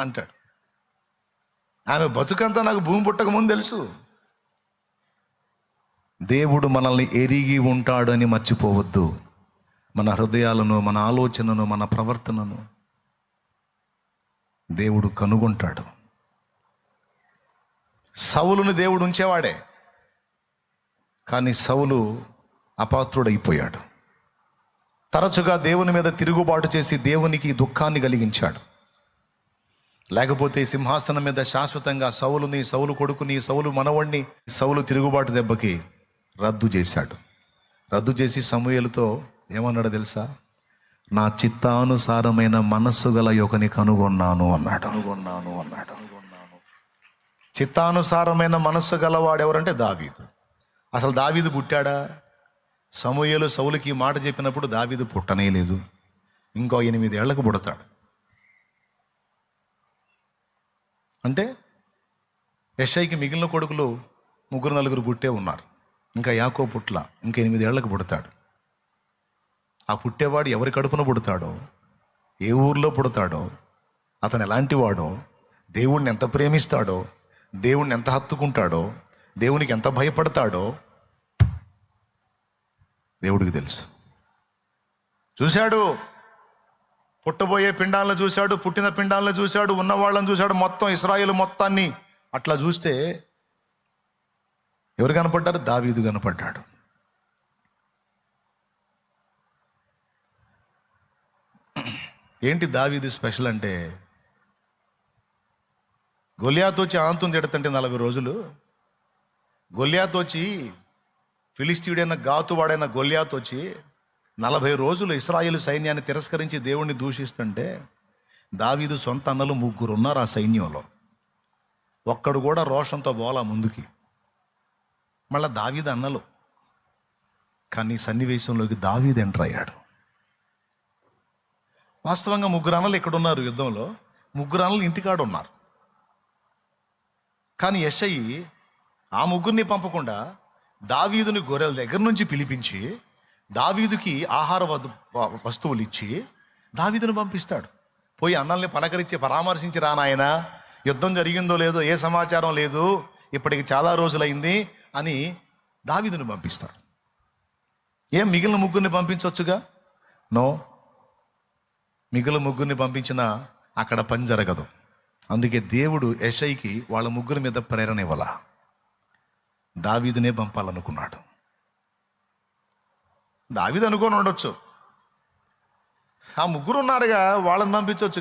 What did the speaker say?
అంటాడు. ఆమె బతుకంతా నాకు భూమి పుట్టక ముందు తెలుసు. దేవుడు మనల్ని ఎరిగి ఉంటాడని మర్చిపోవద్దు. మన హృదయాలను మన ఆలోచనను మన ప్రవర్తనను దేవుడు కనుగొంటాడు. సవులును దేవుడు ఉంచేవాడే. కానీ సవులు అపాత్రుడైపోయాడు. తరచుగా దేవుని మీద తిరుగుబాటు చేసి దేవునికి దుఃఖాన్ని కలిగించాడు. లేకపోతే సింహాసనం మీద శాశ్వతంగా సౌలుని సౌలు కొడుకుని సౌలు మనవణ్ణి సౌలు తిరుగుబాటు దెబ్బకి రద్దు చేశాడు. రద్దు చేసి సమూయేలుతో ఏమన్నాడు తెలుసా? నా చిత్తానుసారమైన మనస్సు గల యొకని కనుగొన్నాను అన్నాడు. కనుగొన్నాను అన్నాడు. చిత్తానుసారమైన మనస్సు గలవాడు ఎవరంటే దావీదు. అసలు దావీదు పుట్టాడా? సమూయేలు సౌలుకి మాట చెప్పినప్పుడు దావీదు పుట్టనే లేదు. ఇంకో ఎనిమిదేళ్ళకు పుడతాడు. అంటే యషైకి మిగిలిన కొడుకులు ముగ్గురు నలుగురు పుట్టే ఉన్నారు. ఇంకా యాకో పుట్ల ఇంకా ఎనిమిదేళ్ళకు పుడతాడు. ఆ పుట్టేవాడు ఎవరి కడుపున పుడతాడో ఏ ఊర్లో పుడతాడో అతను ఎలాంటి వాడో దేవుణ్ణి ఎంత ప్రేమిస్తాడో దేవుణ్ణి ఎంత హత్తుకుంటాడో దేవునికి ఎంత భయపడతాడో దేవుడికి తెలుసు. చూశాడు? పుట్టబోయే పిండాలను చూశాడు పుట్టిన పిండాలను చూశాడు ఉన్న వాళ్ళని చూశాడు మొత్తం ఇస్రాయిల్ మొత్తాన్ని. అట్లా చూస్తే ఎవరు కనపడ్డారు? దావీదు కనపడ్డాడు. ఏంటి దావీదు స్పెషల్ అంటే? గొలియాతో వచ్చి ఆంతుని తిడతంటే నలభై రోజులు. గొలియాతో వచ్చి ఫిలిస్తీయుడైన గాతువాడైన గొలియాతో వచ్చి నలభై రోజులు ఇస్రాయేల్ సైన్యాన్ని తిరస్కరించి దేవుణ్ణి దూషిస్తుంటే దావీదు సొంత అన్నలు ముగ్గురు ఉన్నారు ఆ సైన్యంలో. ఒక్కడు కూడా రోషంతో బోలా ముందుకి. మళ్ళా దావీదు అన్నలు. కానీ సన్నివేశంలోకి దావీదు ఎంటర్ అయ్యాడు. వాస్తవంగా ముగ్గురు అన్నలు ఇక్కడ ఉన్నారు యుద్ధంలో. ముగ్గురు అన్నలు ఇంటికాడ ఉన్నారు కానీ యశయ్యి ఆ ముగ్గురిని పంపకుండా దావీదుని గొర్రెల దగ్గర నుంచి పిలిపించి దావీదుకి ఆహార వస్తువులు ఇచ్చి దావీదును పంపిస్తాడు. పోయి అన్నల్ని పలకరించి పరామర్శించి రా నాయన యుద్ధం జరిగిందో లేదో ఏ సమాచారం లేదు ఇప్పటికి చాలా రోజులైంది అని దావీదును పంపిస్తాడు. ఏం మిగిలిన ముగ్గురిని పంపించవచ్చుగా నో మిగిలిన ముగ్గురిని పంపించినా అక్కడ పని జరగదు. అందుకే దేవుడు యషైకి వాళ్ళ ముగ్గురి మీద ప్రేరణ ఇవ్వాల? దావీదునే పంపాలనుకున్నాడు. దావిది అనుకొని ఉండొచ్చు. ఆ ముగ్గురు ఉన్నారుగా వాళ్ళని పంపించవచ్చు